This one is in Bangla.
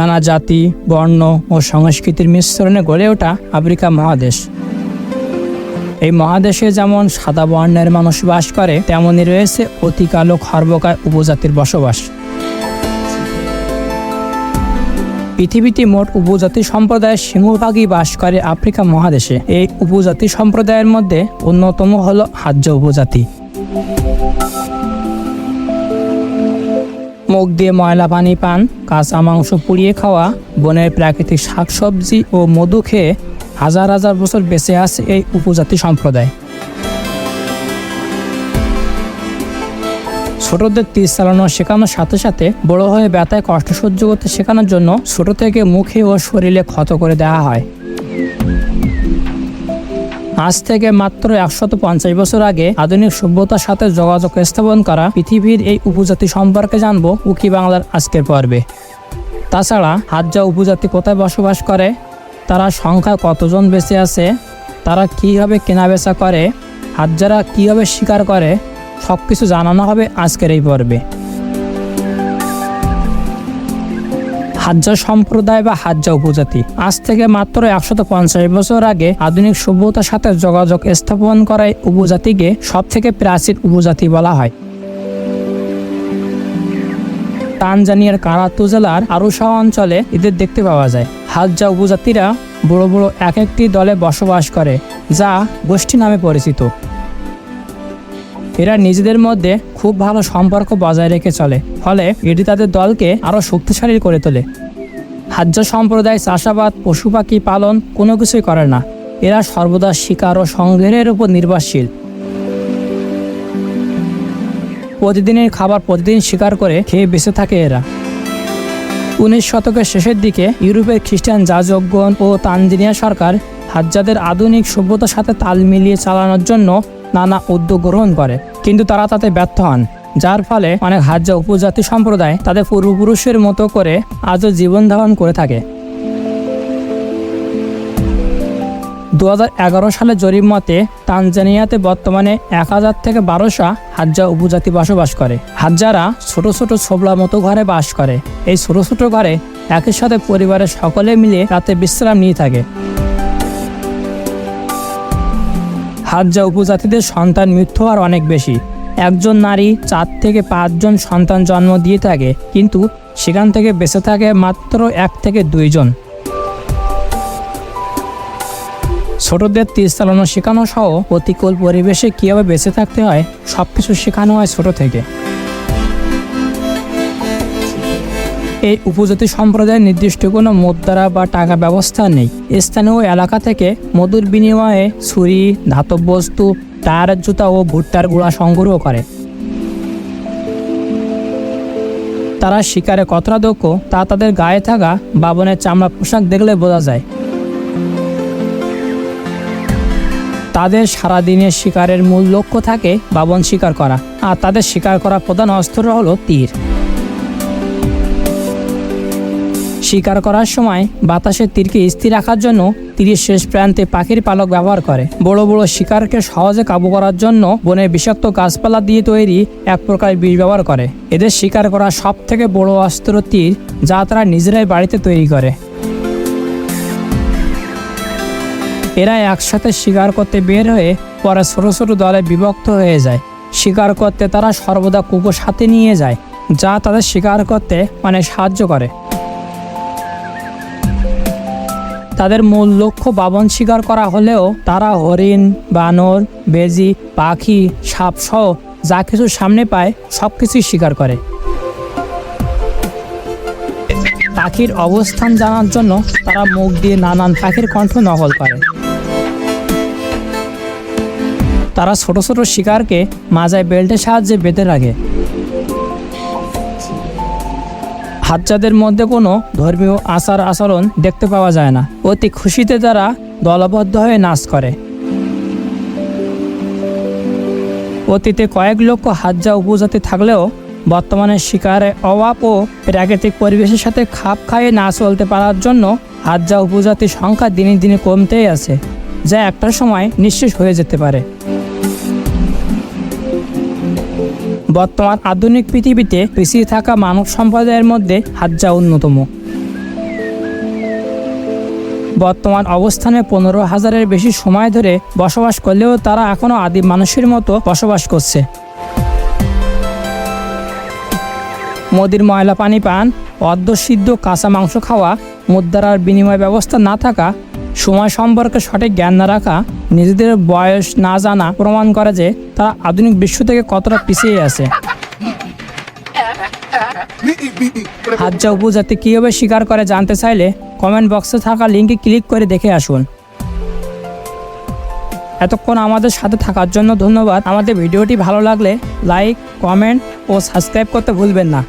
নানা জাতি, বর্ণ ও সংস্কৃতির মিশ্রণে গড়ে ওঠা আফ্রিকা মহাদেশ। এই মহাদেশে যেমন সাদা বর্ণের মানুষ বাস করে তেমনই রয়েছে অতি কালো খর্বকায় উপজাতির বসবাস। পৃথিবীতে মোট উপজাতি সম্প্রদায়ের সিংহভাগই বাস করে আফ্রিকা মহাদেশে। এই উপজাতি সম্প্রদায়ের মধ্যে অন্যতম হল হাজ্য উপজাতি। মুখ দিয়ে ময়লা পানি পান, কাঁচা মাংস পুড়িয়ে খাওয়া, বনের প্রাকৃতিক শাকসবজি ও মধু খেয়ে হাজার হাজার বছর বেঁচে আছে এই উপজাতি সম্প্রদায়। ছোটদের তীর চালানো শেখানোর সাথে সাথে বড় হয়ে ব্যথায় কষ্ট সহ্য করতে শেখানোর জন্য ছোট থেকে মুখে ও শরীরে ক্ষত করে দেওয়া হয়। আজ থেকে মাত্র একশত পঞ্চাশ বছর আগে আধুনিক সভ্যতার সাথে যোগাযোগ স্থাপন করা পৃথিবীর এই উপজাতি সম্পর্কে জানব উকি বাংলার আজকের পর্বে। তাছাড়া হাজ্জা উপজাতি কোথায় বসবাস করে, তারা সংখ্যা কতজন বেঁচে আছে, তারা কীভাবে কেনাবেচা করে হাজ্জারা কীভাবে শিকার করে সব কিছু জানানো হবে আজকের এই পর্বে। হাজ্জা সম্প্রদায় বা হাজ্জা উপজাতি। আজ থেকে মাত্র একশত পঞ্চাশ বছর আগে আধুনিক সভ্যতার সাথে যোগাযোগ স্থাপন করায় উপজাতিকে সব থেকে প্রাচীন উপজাতি বলা হয়। তানজানিয়ার কারাতু জেলার আরুসা অঞ্চলে এদের দেখতে পাওয়া যায়। হাজ্জা উপজাতিরা বড় বড় এক একটি দলে বসবাস করে, যা গোষ্ঠী নামে পরিচিত। এরা নিজেদের মধ্যে খুব ভালো সম্পর্ক বজায় রেখে চলে। ফলে এটি তাদের দলকে আরও শক্তিশালী করে তোলে। হাজ্য সম্প্রদায়, চাষাবাদ পশু পাখি পালন কোনো কিছুই করে না। এরা সর্বদা শিকার ও সংগ্রহের উপর নির্ভরশীল। প্রতিদিনের খাবার প্রতিদিন শিকার করে খেয়ে বেঁচে থাকে এরা। উনিশ শতকের শেষের দিকে ইউরোপের খ্রিস্টান যাজকগণ ও তানজিনিয়া সরকার হাজ্জাদের আধুনিক সভ্যতার সাথে তাল মিলিয়ে চালানোর জন্য নানা উদ্যোগ গ্রহণ করে। কিন্তু তারা তাতে ব্যর্থ হন, যার ফলে অনেক হাজ্জা উপজাতি সম্প্রদায় তাদের পূর্বপুরুষের মতো করে আজও জীবন ধারণ করে থাকে। দু হাজার এগারো সালে জরিপ মতে, তানজানিয়াতে বর্তমানে এক হাজার থেকে বারোশো হাজ্জা উপজাতি বসবাস করে। হাজ্জারা ছোট ছোট ছোবলা মতো ঘরে বাস করে। এই ছোট ছোট ঘরে একই সাথে পরিবারের সকলে মিলে রাতে বিশ্রাম নিয়ে থাকে। হাজ্জা উপজাতিদের সন্তান মৃত্যু আর অনেক বেশি। একজন নারী চার থেকে পাঁচজন সন্তান জন্ম দিয়ে থাকে, কিন্তু সেখান থেকে বেঁচে থাকে মাত্র এক থেকে দুইজন ছোটদের তীর চালানো শেখানো সহ প্রতিকূল পরিবেশে কীভাবে বেঁচে থাকতে হয় সব কিছু শেখানো হয় ছোট থেকে। এই উপজাতি সম্প্রদায়ের নির্দিষ্ট কোনো মুদ্রা বা টাকা ব্যবস্থা নেই। স্থানীয় এলাকা থেকে মধুর বিনিময়ে ছুরি, ধাতব বস্তু, টায়ার, জুতা ও ভুট্টার গুঁড়া সংগ্রহ করে। তারা শিকারে কতটা দক্ষ তা তাদের গায়ে থাকা বাবনের চামড়া পোশাক দেখলে বোঝা যায়। তাদের সারাদিনের শিকারের মূল লক্ষ্য থাকে বাবন শিকার করা, আর তাদের শিকার করা প্রধান অস্ত্র হলো তীর। শিকার করার সময় বাতাসে তীরকে স্থির রাখার জন্য তীরের শেষ প্রান্তে পাখির পালক ব্যবহার করে। বড় বড় শিকারকে সহজে কাবু করার জন্য বনের বিষাক্ত গাছপালা দিয়ে তৈরি এক প্রকার বিষ ব্যবহার করে। এদের শিকার করা সব থেকে বড় অস্ত্র তীর যা তারা নিজেরাই বাড়িতে তৈরি করে। এরা একসাথে শিকার করতে বের হয়ে পরে ছোট ছোট দলে বিভক্ত হয়ে যায়। শিকার করতে তারা সর্বদা কুকুর সাথে নিয়ে যায়, যা তাদের শিকার করতে অনেক সাহায্য করে। তাদের মূল লক্ষ্য বাবন শিকার করা হলেও তারা হরিণ, বানর, বেজি, পাখি, সাপ সহ যা কিছু সামনে পায় সব কিছুই শিকার করে। পাখির অবস্থান জানার জন্য তারা মুখ দিয়ে নানান পাখির কণ্ঠ নকল করে। তারা ছোট ছোট শিকারকে মাজায় বেল্টের সাহায্যে বেঁধে রাখে। হাজ্জাদের মধ্যে কোনো ধর্মীয় আচার আচরণ দেখতে পাওয়া যায় না। অতি খুশিতে তারা দলবদ্ধ হয়ে নাচ করে। অতীতে কয়েক লক্ষ হাজ্জা উপজাতি থাকলেও বর্তমানে শিকারে অভাব ও প্রাকৃতিক পরিবেশের সাথে খাপ খাইয়ে না চলতে পারার জন্য হাজ্জা উপজাতির সংখ্যা দিনে দিনে কমতেই আছে, যা একটা সময় নিঃশেষ হয়ে যেতে পারে। বর্তমান আধুনিক পৃথিবীতে পিছিয়ে থাকা মানব সম্প্রদায়ের মধ্যে হাজ্জা অন্যতম। বর্তমান অবস্থানে পনেরো হাজারের বেশি সময় ধরে বসবাস করলেও তারা এখনও আদি মানুষের মতো বসবাস করছে। মদির ময়লা পানি পান, অর্ধসিদ্ধ কাঁচা মাংস খাওয়া, মুদ্রার বিনিময় ব্যবস্থা না থাকা সময় সম্পর্কে সঠিক জ্ঞান না রাখা, নিজেদের বয়স না জানা প্রমাণ করে যে তারা আধুনিক বিশ্ব থেকে কতটা পিছিয়ে আছে। হাজ্জা উপজাতি কীভাবে স্বীকার করে জানতে চাইলে কমেন্ট বক্সে থাকা লিঙ্কে ক্লিক করে দেখে আসুন। এতক্ষণ আমাদের সাথে থাকার জন্য ধন্যবাদ। আমাদের ভিডিওটি ভালো লাগলে লাইক, কমেন্ট ও সাবস্ক্রাইব করতে ভুলবেন না।